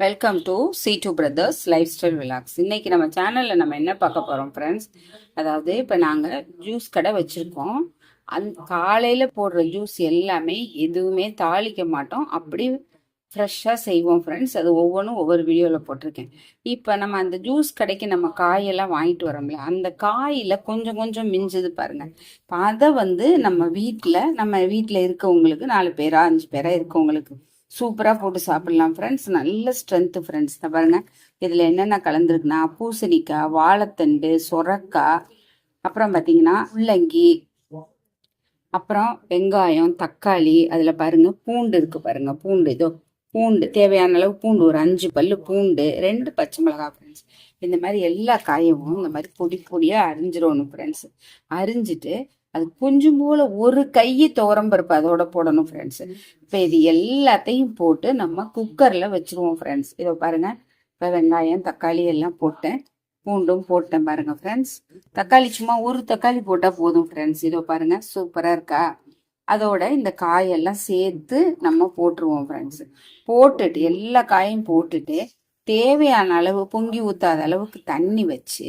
Welcome to C two brothers lifestyle vlogs இன்னைக்கு நம்ம சேனலில் நம்ம என்ன பார்க்க போகிறோம் ஃப்ரெண்ட்ஸ் அதாவது இப்போ நாங்கள் ஜூஸ் கடை வச்சுருக்கோம். அந் காலையில் போடுற ஜூஸ் எல்லாமே எதுவுமே தாளிக்க மாட்டோம். அப்படி ஃப்ரெஷ்ஷாக செய்வோம் ஃப்ரெண்ட்ஸ் அது ஒவ்வொன்றும் ஒவ்வொரு வீடியோவில் போட்டிருக்கேன். இப்போ நம்ம அந்த ஜூஸ் கடைக்கு நம்ம காயெல்லாம் வாங்கிட்டு வரோம்ல அந்த காயில் கொஞ்சம் கொஞ்சம் மிஞ்சுது பாருங்கள் இப்போ அதை வந்து நம்ம வீட்டில் நம்ம வீட்டில் இருக்கவங்களுக்கு நாலு பேரா அஞ்சு பேராக இருக்கவங்களுக்கு சூப்பராக போட்டு சாப்பிடலாம் ஃப்ரெண்ட்ஸ் நல்ல ஸ்ட்ரென்த்து ஃப்ரெண்ட்ஸ் தான் பாருங்கள் இதில் என்னென்ன கலந்துருக்குன்னா பூசணிக்காய் வாழைத்தண்டு சொரக்காய் அப்புறம் பார்த்தீங்கன்னா முள்ளங்கி அப்புறம் வெங்காயம் தக்காளி அதில் பாருங்கள் பூண்டு இருக்குது பாருங்கள் பூண்டு. இதோ பூண்டு. தேவையான அளவு பூண்டு ஒரு அஞ்சு பல்லு பூண்டு ரெண்டு பச்சை மிளகாய் ஃப்ரெண்ட்ஸ் இந்த மாதிரி எல்லா காயவும் இந்த மாதிரி பொடி பொடியாக அரிஞ்சிடணும் ஃப்ரெண்ட்ஸ் அரிஞ்சிட்டு அது கொஞ்சம் போல ஒரு கையை துவரம்பருப்பு அதோட போடணும் ஃப்ரெண்ட்ஸ் இப்போ இது எல்லாத்தையும் போட்டு நம்ம குக்கரில் வச்சுருவோம் ஃப்ரெண்ட்ஸ் இதோ பாருங்க. இப்போ வெங்காயம் தக்காளி எல்லாம் போட்டேன். பூண்டும் போட்டேன் பாருங்க ஃப்ரெண்ட்ஸ் தக்காளி சும்மா ஒரு தக்காளி போட்டால் போதும் ஃப்ரெண்ட்ஸ் இதோ பாருங்க. சூப்பராக இருக்கா? அதோட இந்த காயெல்லாம் சேர்த்து நம்ம போட்டுருவோம் ஃப்ரெண்ட்ஸ் போட்டுட்டு எல்லா காயும் போட்டுட்டு தேவையான அளவு பொங்கி ஊத்தாத அளவுக்கு தண்ணி வச்சு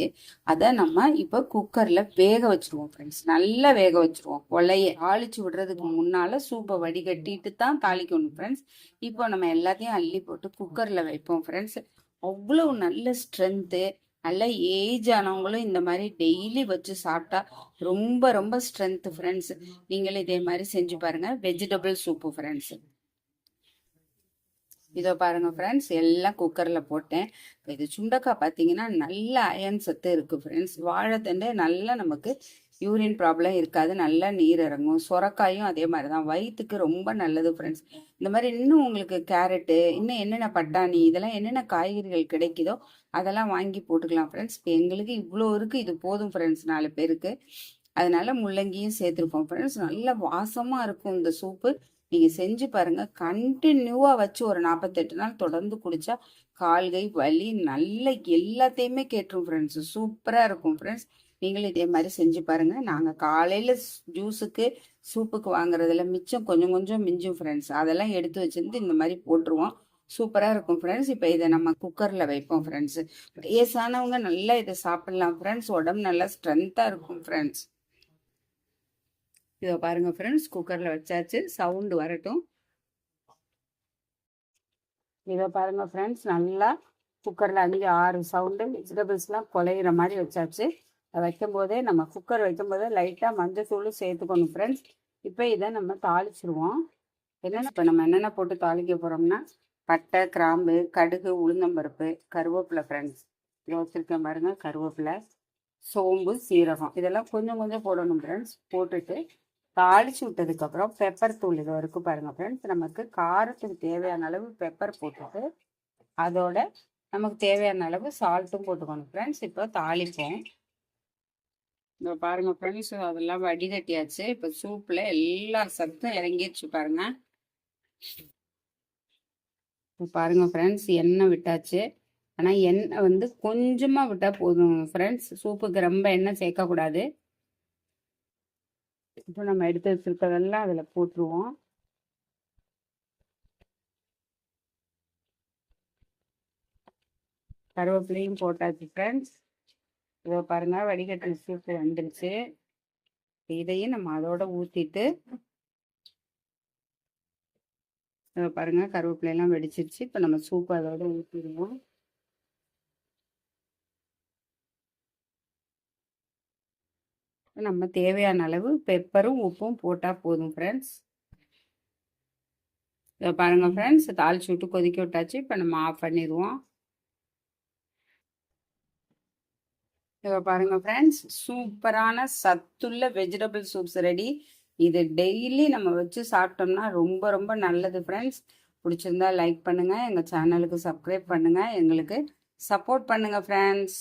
அதை நம்ம இப்போ குக்கரில் வேக வச்சுருவோம் ஃப்ரெண்ட்ஸ் நல்லா வேக வச்சுருவோம். கொலையை தாளிச்சு விடுறதுக்கு முன்னால் சூப்பை வடிகட்டிட்டு தான் தாளிக்கணும் ஃப்ரெண்ட்ஸ் இப்போ நம்ம எல்லாத்தையும் அள்ளி போட்டு குக்கரில் வைப்போம் ஃப்ரெண்ட்ஸ் அவ்வளோ நல்ல ஸ்ட்ரென்த்து நல்ல ஏஜ் ஆனவங்களும் இந்த மாதிரி டெய்லி வச்சு சாப்பிட்டா ரொம்ப ரொம்ப ஸ்ட்ரென்த்து ஃப்ரெண்ட்ஸ் நீங்களும் இதே மாதிரி செஞ்சு பாருங்கள் வெஜிடபிள் சூப்பு ஃப்ரெண்ட்ஸ் இதோ பாருங்க ஃப்ரெண்ட்ஸ் எல்லாம் குக்கரில் போட்டேன். இப்போ இது சுண்டக்காய் பார்த்தீங்கன்னா நல்ல அயன் சத்து இருக்குது ஃப்ரெண்ட்ஸ் வாழைத்தண்டு நல்லா நமக்கு யூரின் ப்ராப்ளம் இருக்காது. நல்லா நீர் இறங்கும். சுரக்காயும் அதே மாதிரி தான் வயிற்றுக்கு ரொம்ப நல்லது ஃப்ரெண்ட்ஸ் இந்த மாதிரி இன்னும் உங்களுக்கு கேரட்டு இன்னும் என்னென்ன பட்டாணி இதெல்லாம் என்னென்ன காய்கறிகள் கிடைக்குதோ அதெல்லாம் வாங்கி போட்டுக்கலாம் ஃப்ரெண்ட்ஸ் இப்போ எங்களுக்கு இவ்வளோ இருக்குது இது போதும் ஃப்ரெண்ட்ஸ் நாலு பேருக்கு. அதனால முள்ளங்கியும் சேர்த்துருக்கோம் ஃப்ரெண்ட்ஸ் நல்ல வாசமாக இருக்கும் இந்த சூப்பு நீங்கள் செஞ்சு பாருங்கள் கண்டினியூவாக வச்சு ஒரு நாற்பத்தெட்டு நாள் தொடர்ந்து குடித்தா கால்கை வலி நல்ல எல்லாத்தையுமே கேட்டுரும் ஃப்ரெண்ட்ஸ் சூப்பராக இருக்கும் ஃப்ரெண்ட்ஸ் நீங்களும் இதே மாதிரி செஞ்சு பாருங்கள் நாங்கள் காலையில் ஜூஸுக்கு சூப்புக்கு வாங்குறதுல மிச்சம் கொஞ்சம் கொஞ்சம் மிஞ்சும் ஃப்ரெண்ட்ஸ் அதெல்லாம் எடுத்து வச்சிருந்து இந்த மாதிரி போட்டுருவோம். சூப்பராக இருக்கும் ஃப்ரெண்ட்ஸ் இப்போ இதை நம்ம குக்கரில் வைப்போம் ஃப்ரெண்ட்ஸ் வயசானவங்க நல்லா இதை சாப்பிட்லாம் ஃப்ரெண்ட்ஸ் உடம்பு நல்லா ஸ்ட்ரென்த்தாக இருக்கும் ஃப்ரெண்ட்ஸ் இதை பாருங்க ஃப்ரெண்ட்ஸ் குக்கரில் வச்சாச்சு சவுண்டு வரட்டும். இதை பாருங்க ஃப்ரெண்ட்ஸ் நல்லா குக்கரில் அஞ்சு ஆறு சவுண்டு வெஜிடபிள்ஸ்லாம் குலையிற மாதிரி வச்சாச்சு. அதை வைக்கும் போதே நம்ம குக்கர் வைக்கும் போதே லைட்டாக மஞ்சத்தூளும் சேர்த்துக்கணும் ஃப்ரெண்ட்ஸ் இப்போ இதை நம்ம தாளிச்சிருவோம். என்னென்ன இப்போ நம்ம என்னென்ன போட்டு தாளிக்க போகிறோம்னா பட்டை கிராம்பு கடுகு உளுந்தம்பருப்பு கருவேப்பிலை ஃப்ரெண்ட்ஸ் இதை வச்சுருக்கேன் கருவேப்பிலை சோம்பு சீரகம். இதெல்லாம் கொஞ்சம் கொஞ்சம் போடணும் ஃப்ரெண்ட்ஸ் போட்டுட்டு தாளிச்சு விட்டதுக்கப்புறம் பெப்பர் தூள் இது வரைக்கும் பாருங்க ஃப்ரெண்ட்ஸ் நமக்கு காரத்துக்கு தேவையான அளவு பெப்பர் போட்டுட்டு அதோட நமக்கு தேவையான அளவு சால்ட்டும் போட்டுக்கணும் ஃப்ரெண்ட்ஸ் இப்போ தாளிப்போம். இந்த பாருங்க ஃப்ரெண்ட்ஸ் அதெல்லாம் வடிகட்டியாச்சு. இப்போ சூப்பில் எல்லா சத்தும் இறங்கிடுச்சு பாருங்க. இப்போ பாருங்க ஃப்ரெண்ட்ஸ் எண்ணெய் விட்டாச்சு. ஆனால் எண்ணெய் வந்து கொஞ்சமாக விட்டால் போதும் ஃப்ரெண்ட்ஸ் சூப்புக்கு ரொம்ப எண்ணெய் சேர்க்கக்கூடாது. இப்போ நம்ம எடுத்து வச்சிருக்கிறதெல்லாம் அதில் போட்டுருவோம். கருவேப்பிலையும் போட்டாச்சு ஃப்ரெண்ட்ஸ் இதோ பாருங்க வடிகட்டு சூப்பு வந்துருச்சு. இதையும் நம்ம அதோட ஊற்றிட்டு இதோ பாருங்க கருவேப்பிலையெல்லாம் வெடிச்சிருச்சு. இப்போ நம்ம சூப்பு அதோட ஊற்றிடுவோம் நம்ம தேவையான அளவு பெப்பரும் உப்பும் போட்டால் போதும் ஃப்ரெண்ட்ஸ் இதை பாருங்கள் ஃப்ரெண்ட்ஸ் தாளிச்சு விட்டு கொதிக்க விட்டாச்சு. இப்போ நம்ம ஆஃப் பண்ணிடுவோம். இதை பாருங்கள் ஃப்ரெண்ட்ஸ் சூப்பரான சத்துள்ள வெஜிடபிள் சூப்ஸ் ரெடி இது டெய்லி நம்ம வச்சு சாப்பிட்டோம்னா ரொம்ப ரொம்ப நல்லது ஃப்ரெண்ட்ஸ் பிடிச்சிருந்தா லைக் பண்ணுங்கள் எங்கள் சேனலுக்கு சப்ஸ்கிரைப் பண்ணுங்கள் எங்களுக்கு சப்போர்ட் பண்ணுங்கள் ஃப்ரெண்ட்ஸ்